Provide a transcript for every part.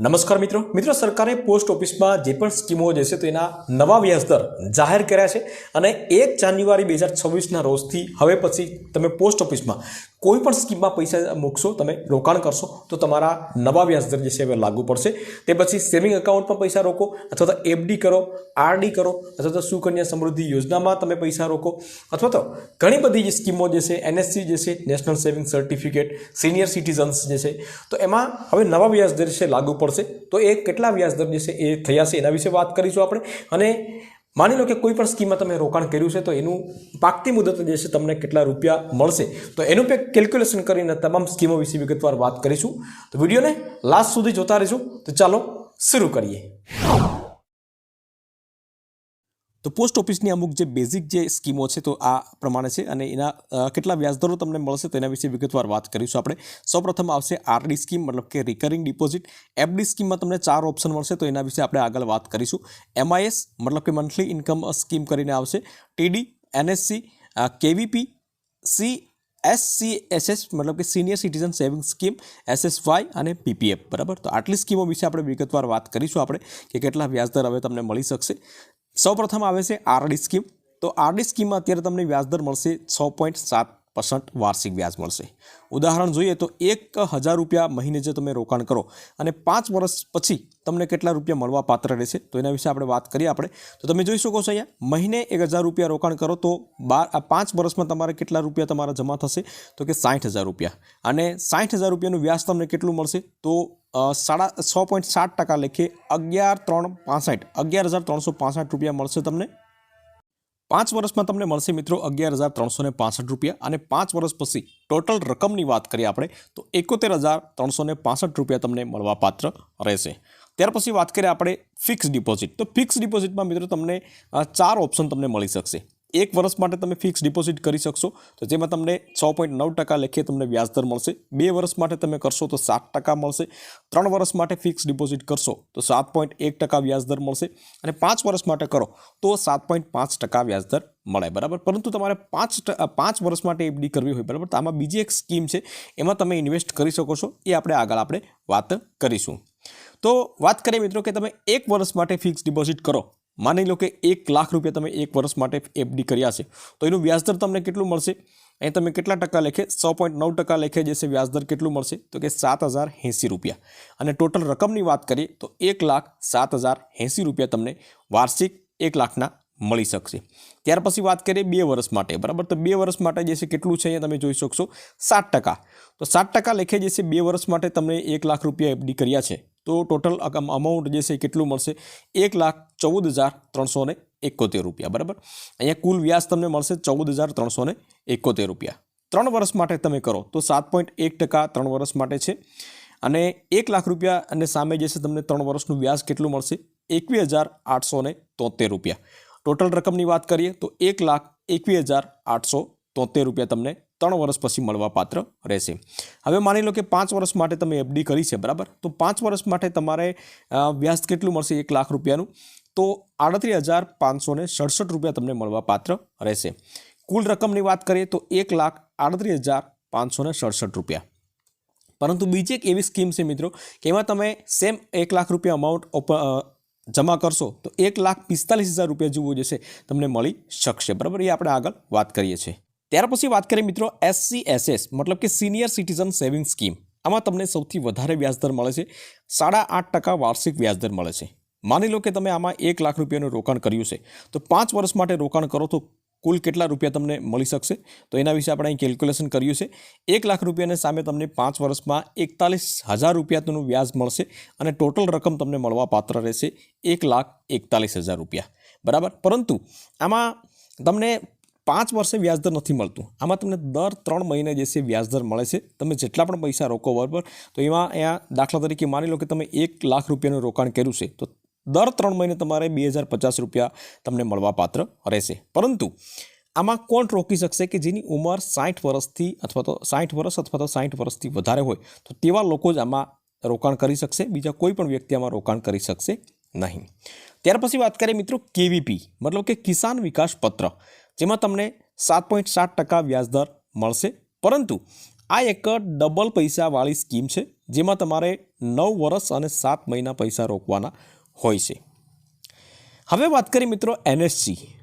નમસ્કાર મિત્રો. મિત્રો, સરકારે પોસ્ટ ઓફિસમાં જે પણ સ્કીમો જશે તો એના નવા વ્યાજદર જાહેર કર્યા છે અને એક જાન્યુઆરી બે હજાર છવ્વીસના રોજથી હવે પછી તમે પોસ્ટ ઓફિસમાં કોઈ પણ સ્કીમમાં પૈસા મૂકશો, તમે રોકાણ કરશો, તો તમારા નવા વ્યાજદર જે છે, હવે લાગુ પડશે. તે પછી સેવિંગ એકાઉન્ટમાં પૈસા રોકો અથવા તો એફડી કરો, આરડી કરો અથવા તો સુકન્યા સમૃદ્ધિ યોજનામાં તમે પૈસા રોકો અથવા તો ઘણી બધી જે સ્કીમો જે છે, એનએસસી જે છે, national saving certificate, senior citizens જે છે, તો એમાં હવે નવા વ્યાજદર છે, લાગુ પડશે. તો એ કેટલા વ્યાજદર જે છે, એ થયા છે, એના વિશે વાત કરીશું આપણે. અને માની લો કે કોઈ પણ સ્કીમમાં તમે રોકાણ કર્યું છે, તો એનું પાકતી મુદત જે છે, તમને કેટલા રૂપિયા મળશે? તો એનું પે કેલ્ક્યુલેશન કરીને તમામ સ્કીમો વિશે વિગતવાર વાત કરીશું. તો વિડીયોને લાસ્ટ સુધી જોતા રહીશું તો ચાલો, શરૂ કરીએ. તો પોસ્ટ ઓફિસની અમુક જે બેઝિક જે સ્કીમો છે તો આ પ્રમાણે છે અને એના કેટલા વ્યાજદરો તમને મળશે તેના વિશે વિગતવાર વાત કરીશું આપણે. સૌપ્રથમ આવશે આરડી સ્કીમ, મતલબ કે રિકરિંગ ડિપોઝિટ એફડી સ્કીમમાં તમને ચાર ઓપ્શન મળશે તો એના વિશે આપણે આગળ વાત કરીશું. એમઆઈએસ મતલબ કે મંથલી ઇન્કમ સ્કીમ કરીને આવશે. TD NSC KVP C SCSS મતલબ કે senior citizen saving scheme SSY અને પીપીએફ બરાબર? તો આટલી સ્કીમો વિશે આપણે વિગતવાર વાત કરીશું આપણે કે કેટલા વ્યાજદર હવે તમને મળી શકશે. સૌપ્રથમ આવે છે આરડી સ્કીમ તો આરડી સ્કીમમાં અત્યારે તમને વ્યાજદર મળશે છ પોઈન્ટ સાત પર્સન્ટ વાર્ષિક વ્યાજ મળશે. ઉદાહરણ જોઈએ તો એક હજાર રૂપિયા મહિને જે તમે રોકાણ કરો અને પાંચ વર્ષ પછી તમને કેટલા રૂપિયા મળવા પાત્ર રહેશે, તો એના વિશે આપણે વાત કરીએ આપણે. તો તમે જોઈ શકો છો અહીંયા, મહિને એક હજાર રૂપિયા રોકાણ કરો તો બાર પાંચ વર્ષમાં તમારે કેટલા રૂપિયા તમારા જમા થશે? તો કે સાઠ હજાર રૂપિયા. અને સાઠ હજાર રૂપિયાનું વ્યાજ તમને કેટલું મળશે? તો સાડા, છ પોઈન્ટ સાત ટકા લેખે અગિયાર ત્રણ પાસઠ, અગિયાર હજાર ત્રણસો પાસઠ રૂપિયા મળશે તમને. પાંચ વર્ષમાં તમને મળશે મિત્રો અગિયાર હજાર ત્રણસો ને પાસઠ રૂપિયા અને પાંચ વર્ષ પછી ટોટલ રકમની વાત કરીએ આપણે, તો એકોતેર હજાર ત્રણસો ને પાસઠ રૂપિયા તમને મળવાપાત્ર રહેશે. ત્યાર પછી વાત કરીએ આપણે ફિક્સ ડિપોઝિટ તો ફિક્સ ડિપોઝિટમાં મિત્રો તમને ચાર ઓપ્શન તમને મળી શકશે. એક વર્ષ માટે તમે ફિક્સ ડિપોઝિટ કરી શકશો. તો જેમાં તમને છ પોઈન્ટ નવ ટકા લેખે તમને વ્યાજદર મળશે. બે વર્ષ માટે તમે કરશો તો સાત ટકા મળશે. ત્રણ વર્ષ માટે ફિક્સ ડિપોઝિટ કરશો તો સાત પોઈન્ટ એક ટકા વ્યાજદર મળશે. અને પાંચ વર્ષ માટે કરો તો સાત પોઈન્ટ પાંચ ટકા વ્યાજદર મળે. બરાબર? પરંતુ તમારે પાંચ પાંચ વર્ષ માટે એફડી કરવી હોય. બરાબર? તો આમાં બીજી એક સ્કીમ છે. એમાં તમે ઇન્વેસ્ટ કરી શકો છો. એ આપણે આગળ આપણે વાત કરીશું. તો વાત કરીએ મિત્રો કે તમે એક વર્ષ માટે ફિક્સ ડિપોઝિટ કરો. માની લો કે એક લાખ રૂપિયા તમે એક વર્ષ માટે એફડી કર્યા છે, તો એનું વ્યાજદર તમને કેટલું મળશે? અહીં તમે કેટલા ટકા લેખે? છ પોઈન્ટ નવ ટકા લેખે જે છે વ્યાજદર કેટલું મળશે? તો કે સાત હજાર એંસી રૂપિયા. અને ટોટલ રકમની વાત કરીએ, તો એક લાખ સાત હજાર એંસી રૂપિયા તમને વાર્ષિક એક લાખના મળી શકશે. ત્યાર પછી વાત કરીએ બે વર્ષ માટે. બરાબર? તો બે વર્ષ માટે જે છે કેટલું છે અહીંયા તમે જોઈ શકશો? સાત ટકા. તો સાત ટકા લેખે જે છે બે વર્ષ માટે તમને એક લાખ રૂપિયા એફડી કર્યા છે. તો ટોટલ અમાઉન્ટ જે છે કેટલું મળશે? એક લાખ ચૌદ હજાર ત્રણસો ને એકોતેર રૂપિયા, બરાબર? અહીંયા કુલ વ્યાજ તમને મળશે ચૌદ હજાર ત્રણસો ને એકોતેર રૂપિયા. ત્રણ વર્ષ માટે તમે કરો તો સાત પોઈન્ટ એક ટકા ત્રણ વર્ષ માટે છે. અને એક લાખ રૂપિયા અને સામે જે છે તમને ત્રણ વર્ષનું વ્યાજ કેટલું મળશે? એકવીસ હજાર આઠસો ને તોતેર રૂપિયા. ટોટલ રકમની વાત કરીએ તો એક લાખ એકવીસ હજાર આઠસો તોતેર રૂપિયા તમને ત્રણ વર્ષ પછી મળવા પાત્ર રહેશે. હવે માની લો કે પાંચ વર્ષ માટે તમે એફડી કરી છે, બરાબર? તો પાંચ વર્ષ માટે તમારે વ્યાજ કેટલું મળશે? એક લાખ રૂપિયાનું. તો આડત્રીસ હજાર પાંચસો સડસઠ રૂપિયા તમને મળવા પાત્ર રહેશે. કુલ રકમની વાત કરીએ તો એક લાખ આડત્રીસ હજાર પાંચસો સડસઠ રૂપિયા. પરંતુ બીજી એક એવી સ્કીમ છે મિત્રો, કે એમાં તમે સેમ એક લાખ રૂપિયા અમાઉન્ટ જમા કરશો, તો એક લાખ પિસ્તાલીસ હજાર રૂપિયા જેવું જશે તમને મળી શકશે. બરાબર? એ આપણે આગળ વાત કરીએ છીએ. ત્યાર પછી વાત કરીએ મિત્રો એસસીએસએસ મતલબ કે સિનિયર સિટીઝન સેવિંગ સ્કીમ આમાં તમને સૌથી વધારે વ્યાજદર મળે છે, સાડા આઠ ટકા વાર્ષિક વ્યાજદર મળે છે. માની લો કે તમે આમાં એક લાખ રૂપિયાનું રોકાણ કર્યું છે, તો પાંચ વર્ષ માટે રોકાણ કરો તો કુલ કેટલા રૂપિયા તમને મળી શકશે? તો એના વિશે આપણે અહીં કેલ્ક્યુલેશન કર્યું છે. એક લાખ રૂપિયાને સામે તમને પાંચ વર્ષમાં એકતાલીસ હજાર રૂપિયાનું વ્યાજ મળશે અને ટોટલ રકમ તમને મળવા પાત્ર રહેશે એક લાખ એકતાલીસ હજાર રૂપિયા. બરાબર? પરંતુ આમાં તમને પાંચ વર્ષે વ્યાજદર નથી મળતું. આમાં તમને દર ત્રણ મહિને જે છે વ્યાજદર મળે છે. તમે જેટલા પણ પૈસા રોકો બરાબર, તો એમાં અહીંયા દાખલા તરીકે માની લો કે તમે એક લાખ રૂપિયાનું રોકાણ કર્યું છે, તો દર ત્રણ મહિને તમારે બે હજાર પચાસ રૂપિયા તમને મળવા પાત્ર રહેશે. પરંતુ આમાં કોણ રોકી શકશે કે જેની ઉંમર સાઠ વર્ષથી અથવા તો સાઠ વર્ષ અથવા તો સાઠ વર્ષથી વધારે હોય? તો તેવા લોકો જ આમાં રોકાણ કરી શકશે. બીજા કોઈ પણ વ્યક્તિ આમાં રોકાણ કરી શકશે નહીં. ત્યાર પછી વાત કરીએ મિત્રો કેવીપી, મતલબ કે કિસાન વિકાસ પત્ર. જેમાં તમને સાત પોઈન્ટ સાત ટકા વ્યાજદર મળશે. પરંતુ આ એક ડબલ પૈસાવાળી સ્કીમ છે, જેમાં તમારે નવ વર્ષ અને સાત મહિના પૈસા રોકવાના હોય છે. હવે વાત કરીએ મિત્રો એનએસસી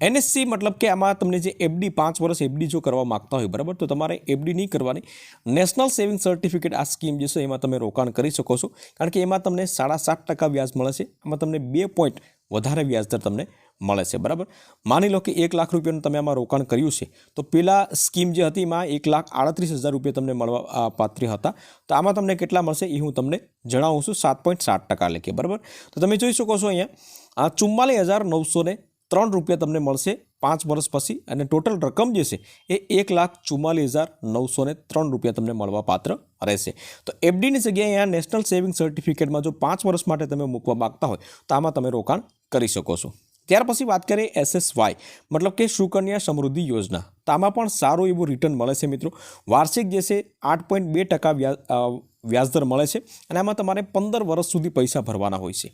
એનએસસી મતલબ કે આમાં તમને જે એફડી પાંચ વર્ષ એફડી જો કરવા માગતા હોય, બરાબર? તો તમારે એફડી નહીં કરવાની. નેશનલ સેવિંગ સર્ટિફિકેટ આ સ્કીમ જે છે, એમાં તમે રોકાણ કરી શકો છો. કારણ કે એમાં તમને સાડા સાત ટકા વ્યાજ મળે છે. એમાં તમને બે પોઈન્ટ વધારે વ્યાજદર તમને મળે છે, બરાબર? માની લો કે એક લાખ રૂપિયાનું તમે આમાં રોકાણ કર્યું છે, તો પેલા સ્કીમ જે હતી, એમાં એક લાખ આડત્રીસ હજાર રૂપિયા તમને મળવા પાત્ર હતા. તો આમાં તમને કેટલા મળશે એ હું તમને જણાવું છું, સાત પોઈન્ટ સાત ટકા લેખે, બરાબર? તો તમે જોઈ શકો છો અહીંયા, આ ચુમ્માલીસ હજાર નવસો ત્રણ રૂપિયા તમને મળશે પાંચ વર્ષ પછી, અને ટોટલ રકમ જે છે, એ એક લાખ ચુમ્માલીસ હજાર નવસો ત્રણ રૂપિયા તમને મળવા પાત્ર રહેશે. તો એફડીની જગ્યાએ અહીંયા નેશનલ સેવિંગ સર્ટિફિકેટમાં જો પાંચ વર્ષ માટે તમે મૂકવા માગતા હોય, તો આમાં તમે રોકાણ કરી શકો છો. ત્યાર પછી વાત કરીએ એસએસવાય મતલબ કે સુકન્યા સમૃદ્ધિ યોજના. તો આમાં પણ સારું એવું રિટર્ન મળે છે મિત્રો. વાર્ષિક જે છે આઠ પોઈન્ટ બે ટકા વ્યાજ વ્યાજદર મળે છે અને આમાં તમારે પંદર વર્ષ સુધી પૈસા ભરવાના હોય છે.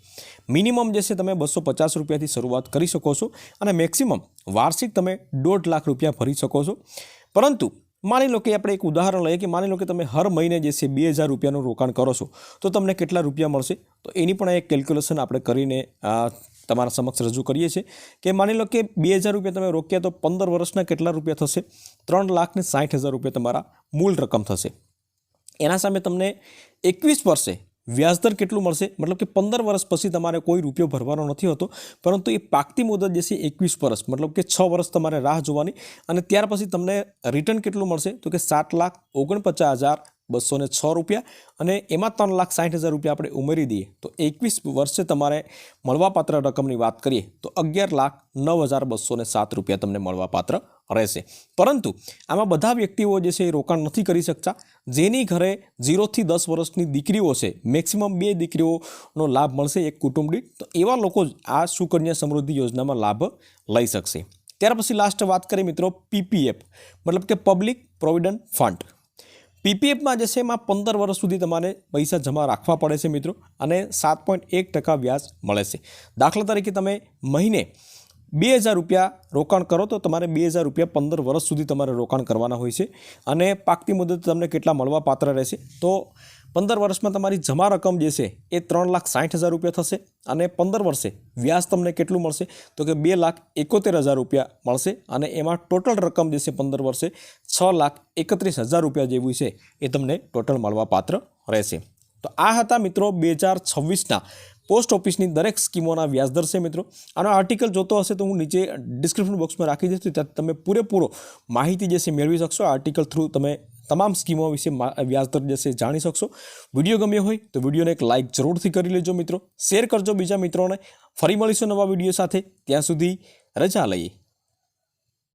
મિનિમમ જે છે તમે બસો પચાસ રૂપિયાથી શરૂઆત કરી શકો છો અને મેક્સિમમ વાર્ષિક તમે દોઢ લાખ રૂપિયા ભરી શકો છો. પરંતુ માની લો કે આપણે એક ઉદાહરણ લઈએ કે માની લો કે તમે હર મહિને જે છે બે હજાર રૂપિયાનું રોકાણ કરો છો, તો તમને કેટલા રૂપિયા મળશે? તો એની પણ એક કેલ્ક્યુલેશન આપણે કરીને તમારા સમક્ષ રજૂ કરીએ છીએ કે માની લો કે બે હજાર રૂપિયા તમે રોક્યા તો પંદર વર્ષના કેટલા રૂપિયા થશે? ત્રણ લાખ ને સાઠ હજાર રૂપિયા તમારા મૂળ રકમ થશે. એના સામે તમને એકવીસ વર્ષે વ્યાજદર કેટલું મળશે? મતલબ કે પંદર વર્ષ પછી તમારે કોઈ રૂપિયો ભરવાનો નથી હોતો, પરંતુ એ પાકતી મુદત જે એકવીસ વર્ષ, મતલબ કે છ વર્ષ તમારે રાહ જોવાની અને ત્યાર પછી તમને રિટર્ન કેટલું મળશે? તો કે સાત લાખ ઓગણપચાસ હજાર બસો ને છ રૂપિયા અને એમાં ત્રણ લાખ સાઠ હજાર રૂપિયા આપણે ઉમેરી દઈએ તો એકવીસ વર્ષે તમારે મળવાપાત્ર રકમની વાત કરીએ તો અગિયાર લાખ નવ હજાર બસો ને સાત રૂપિયા તમને મળવાપાત્ર રહેશે. પરંતુ આમાં બધા વ્યક્તિઓ જે છે એ રોકાણ નથી કરી શકતા. જેની ઘરે ઝીરોથી દસ વર્ષની દીકરીઓ છે, મેક્સિમમ બે દીકરીઓનો લાભ મળશે એક કુટુંબ દીઠ તો એવા લોકો જ આ સુકન્યા સમૃદ્ધિ યોજનામાં લાભ લઈ શકશે. ત્યાર પછી લાસ્ટ વાત કરીએ મિત્રો પીપીએફ, મતલબ કે પબ્લિક પ્રોવિડન્ટ ફંડ પીપીએફમાં જે છે એમાં પંદર વર્ષ સુધી તમારે પૈસા જમા રાખવા પડે છે મિત્રો અને સાત પોઈન્ટ એક ટકા વ્યાજ મળે છે. દાખલા તરીકે તમે મહિને બે હજાર રૂપિયા રોકાણ કરો તો તમારે બે હજાર રૂપિયા પંદર વર્ષ સુધી તમારે રોકાણ કરવાના હોય છે અને પાકતી મુદત તમને કેટલા મળવા પાત્ર રહેશે તો પંદર વર્ષમાં તમારી જમા રકમ જે છે એ ત્રણ લાખ સાઠ હજાર રૂપિયા થશે અને પંદર વર્ષે વ્યાજ તમને કેટલું મળશે? તો કે બે લાખ એકોતેર હજાર રૂપિયા મળશે અને એમાં ટોટલ રકમ જે છે પંદર વર્ષે છ લાખ એકત્રીસ હજાર રૂપિયા જેવું છે એ તમને ટોટલ મળવા પાત્ર રહેશે. તો આ હતા મિત્રો બે હજાર છવ્વીસના પોસ્ટ ઓફિસની દરેક સ્કીમોના વ્યાજદર છે મિત્રો. આનો આર્ટિકલ જોતો હશે તો હું નીચે ડિસ્ક્રિપ્શન બોક્સમાં રાખી દઈશ ત્યાં તમે પૂરેપૂરો માહિતી જે છે મેળવી શકશો. આર્ટિકલ થ્રુ તમે તમામ સ્કીમો વિશે વ્યાજદર જશે જાણી શકશો. વીડિયો ગમ્યો હોય તો વિડીયોને એક લાઇક જરૂરથી કરી લેજો મિત્રો. શેર કરજો બીજા મિત્રોને. ફરી મળીશું નવા વીડિયો સાથે. ત્યાં સુધી રજા લઈએ.